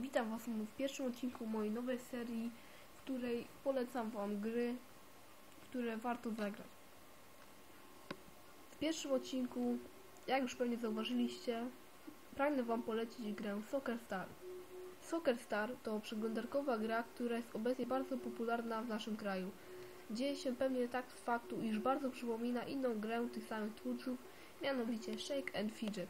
Witam Was w pierwszym odcinku mojej nowej serii, w której polecam Wam gry, które warto zagrać. W pierwszym odcinku, jak już pewnie zauważyliście, pragnę Wam polecić grę Soccer Star. Soccer Star to przeglądarkowa gra, która jest obecnie bardzo popularna w naszym kraju. Dzieje się pewnie tak z faktu, iż bardzo przypomina inną grę tych samych twórców, mianowicie Shake and Fidget.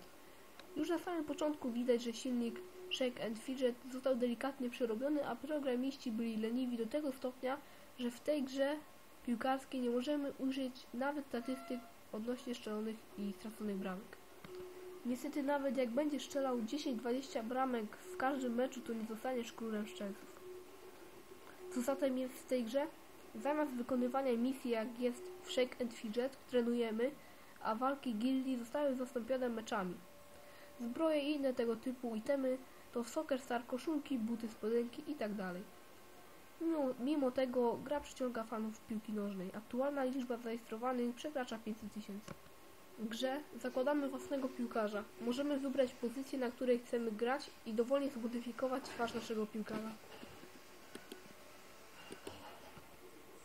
Już na samym początku widać, że silnik Shake and Fidget został delikatnie przerobiony, a programiści byli leniwi do tego stopnia, że w tej grze piłkarskiej nie możemy użyć nawet statystyk odnośnie strzelonych i straconych bramek. Niestety nawet jak będziesz strzelał 10-20 bramek w każdym meczu, to nie zostaniesz królem strzelców. Co zatem jest w tej grze? Zamiast wykonywania misji jak jest w Shake and Fidget, trenujemy, a walki gildii zostały zastąpione meczami. Zbroje i inne tego typu itemy to Soccer Star koszulki, buty, spodenki itd. Mimo, mimo tego gra przyciąga fanów piłki nożnej. Aktualna liczba zarejestrowanych przekracza 500 tysięcy. W grze zakładamy własnego piłkarza. Możemy wybrać pozycję, na której chcemy grać i dowolnie zmodyfikować twarz naszego piłkarza.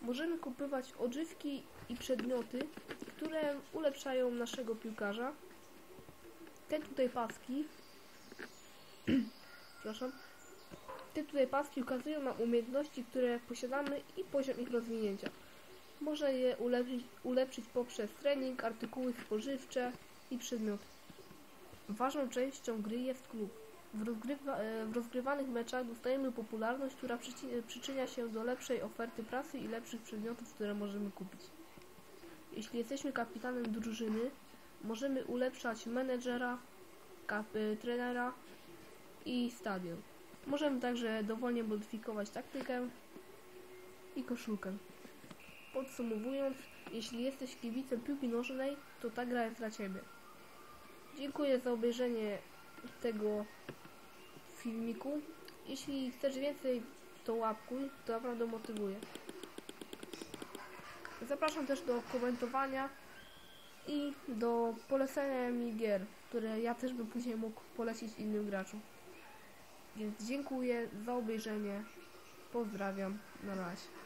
Możemy kupować odżywki i przedmioty, które ulepszają naszego piłkarza. Te tutaj paski przepraszam te tutaj paski ukazują nam umiejętności, które posiadamy i poziom ich rozwinięcia. Można je ulepszyć, ulepszyć poprzez trening, artykuły spożywcze i przedmioty. Ważną częścią gry jest klub. W, rozgrywa, e, w rozgrywanych meczach dostajemy popularność, która przyczynia się do lepszej oferty pracy i lepszych przedmiotów, które możemy kupić. Jeśli jesteśmy kapitanem drużyny, możemy ulepszać menedżera, e, trenera i stadion. Możemy także dowolnie modyfikować taktykę i koszulkę. Podsumowując, jeśli jesteś kibicem piłki nożnej, to ta gra jest dla Ciebie. Dziękuję za obejrzenie tego filmiku. Jeśli chcesz więcej, to łapkuj, to naprawdę motywuje. Zapraszam też do komentowania i do polecenia mi gier, które ja też bym później mógł polecić innym graczom. Więc dziękuję za obejrzenie. Pozdrawiam. Na razie.